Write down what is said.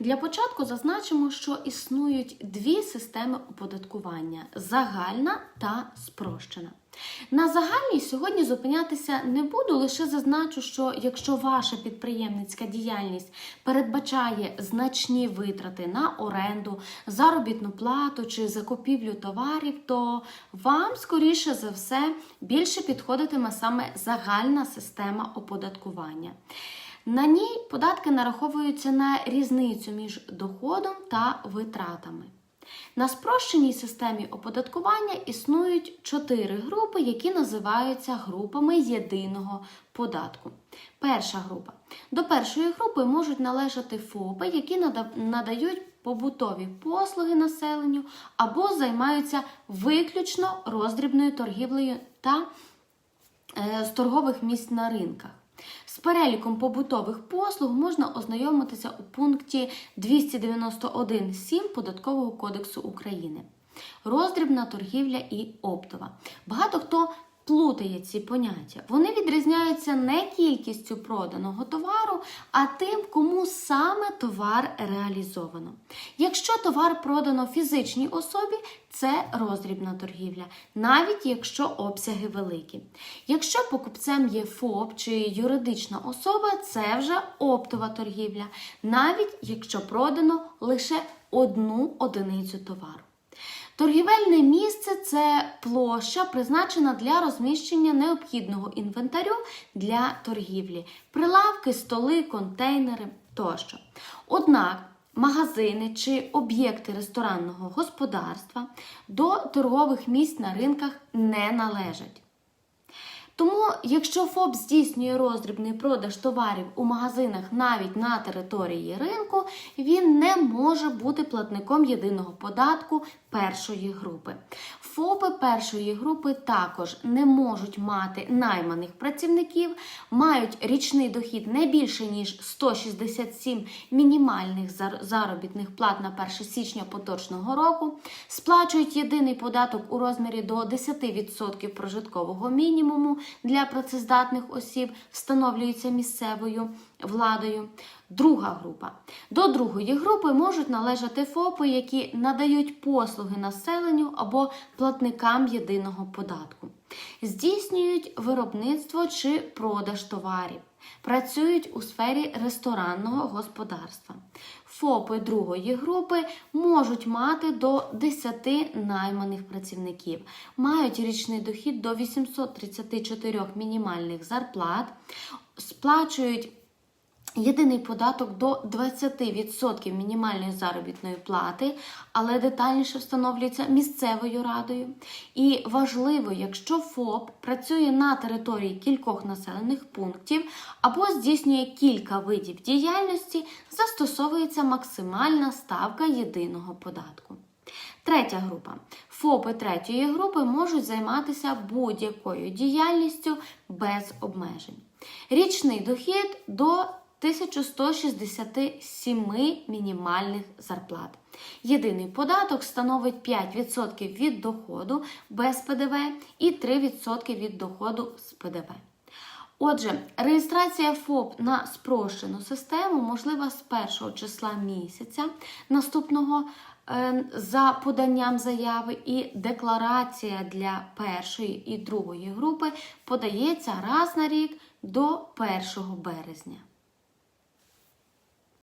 Для початку зазначимо, що існують дві системи оподаткування загальна та спрощена. На загальній сьогодні зупинятися не буду, лише зазначу, що якщо ваша підприємницька діяльність передбачає значні витрати на оренду, заробітну плату чи закупівлю товарів, то вам, скоріше за все, більше підходитиме саме загальна система оподаткування. На ній податки нараховуються на різницю між доходом та витратами. На спрощеній системі оподаткування існують чотири групи, які називаються групами єдиного податку. Перша група. До першої групи можуть належати ФОПи, які надають побутові послуги населенню або займаються виключно роздрібною торгівлею та е, з торгових місць на ринках. З переліком побутових послуг можна ознайомитися у пункті 291.7 Податкового кодексу України. Роздрібна торгівля і оптова. Багато хто плутає ці поняття. Вони відрізняються не кількістю проданого товару, а тим, кому саме товар реалізовано. Якщо товар продано фізичній особі, це роздрібна торгівля, навіть якщо обсяги великі. Якщо покупцем є ФОП чи юридична особа, це вже оптова торгівля, навіть якщо продано лише одну одиницю товару. Торгівельне місце це площа, призначена для розміщення необхідного інвентарю для торгівлі, прилавки, столи, контейнери тощо. Однак магазини чи об'єкти ресторанного господарства до торгових місць на ринках не належать. Тому, якщо ФОП здійснює роздрібний продаж товарів у магазинах навіть на території ринку, він не може бути платником єдиного податку першої групи. ФОПи першої групи також не можуть мати найманих працівників, мають річний дохід не більше ніж 167 мінімальних заробітних плат на 1 січня поточного року, сплачують єдиний податок у розмірі до 10% прожиткового мінімуму для працездатних осіб, встановлюється місцевою владою. Друга група. До другої групи можуть належати ФОПи, які надають послуги населенню або платникам єдиного податку, здійснюють виробництво чи продаж товарів, працюють у сфері ресторанного господарства. ФОПи другої групи можуть мати до 10 найманих працівників, мають річний дохід до 834 мінімальних зарплат, сплачують Єдиний податок до 20% мінімальної заробітної плати, але детальніше встановлюється місцевою радою. І важливо, якщо ФОП працює на території кількох населених пунктів або здійснює кілька видів діяльності, застосовується максимальна ставка єдиного податку. Третя група. ФОПи третьої групи можуть займатися будь-якою діяльністю без обмежень. Річний дохід до 1167 мінімальних зарплат. Єдиний податок становить 5% від доходу без ПДВ і 3% від доходу з ПДВ. Отже, реєстрація ФОП на спрощену систему можлива з першого числа місяця наступного е, за поданням заяви, і декларація для першої і другої групи подається раз на рік до 1 березня.